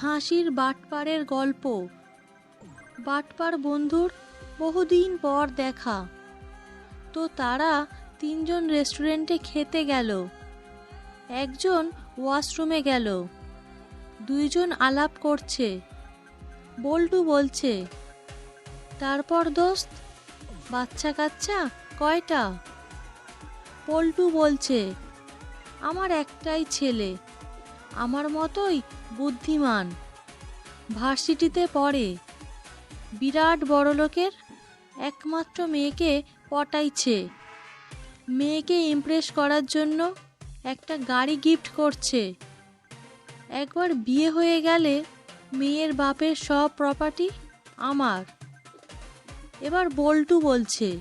হাসির বাটপাড়ের গল্প। বাটপার বন্ধুর বহুদিন পর দেখা। তো তারা তিনজন রেস্টুরেন্টে খেতে গেল। একজন ওয়াশরুমে গেল। দুইজন আলাপ করছে। বল্টু বলছে, তারপর দোস্ত বাচ্চা কাচ্চা কয়টা? পল্টু বলছে, আমার একটাই ছেলে। আমার মতোই বুদ্ধিমান। ভার্সিটিতে পড়ে। বিরাট বড়লোকের একমাত্র মেয়েকে পটাইছে। মেয়েকে ইমপ্রেস করার জন্য একটা গাড়ি গিফট করছে। একবার বিয়ে হয়ে গেলে মেয়ের বাপের সব প্রপার্টি আমার। এবার বল্টু বলছে,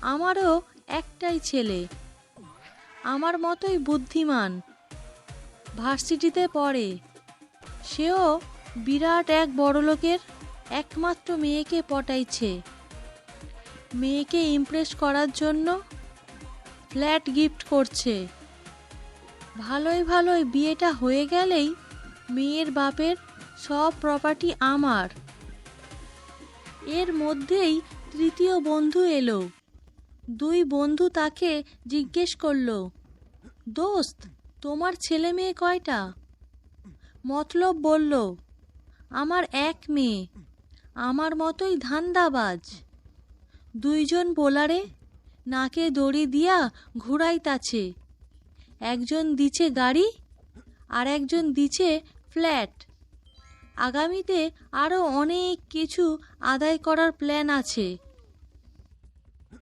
আমারও একটাই ছেলে। আমার মতোই বুদ্ধিমান। ভার্সিটিতে পড়ে। সেও বিরাট এক বড়লোকের একমাত্র মেয়েকে পটাইছে। মেয়েকে ইমপ্রেস করার জন্য ফ্ল্যাট গিফট করছে। ভালোই ভালোই বিয়েটা হয়ে গেলেই মেয়ের বাপের সব প্রপার্টি আমার। এর মধ্যেই তৃতীয় বন্ধু এলো। দুই বন্ধু তাকে জিজ্ঞেস করল, দোস্ত তোমার ছেলে মেয়ে কয়টা? মতলব বলল, আমার এক মেয়ে, আমার মতোই ধান্দাবাজ। দুইজন বোলারে নাকে দড়ি দিয়া ঘুরাইতাছে, একজন দিছে গাড়ি আর একজন দিছে ফ্ল্যাট। আগামীতে আরও অনেক কিছু আদায় করার প্ল্যান আছে।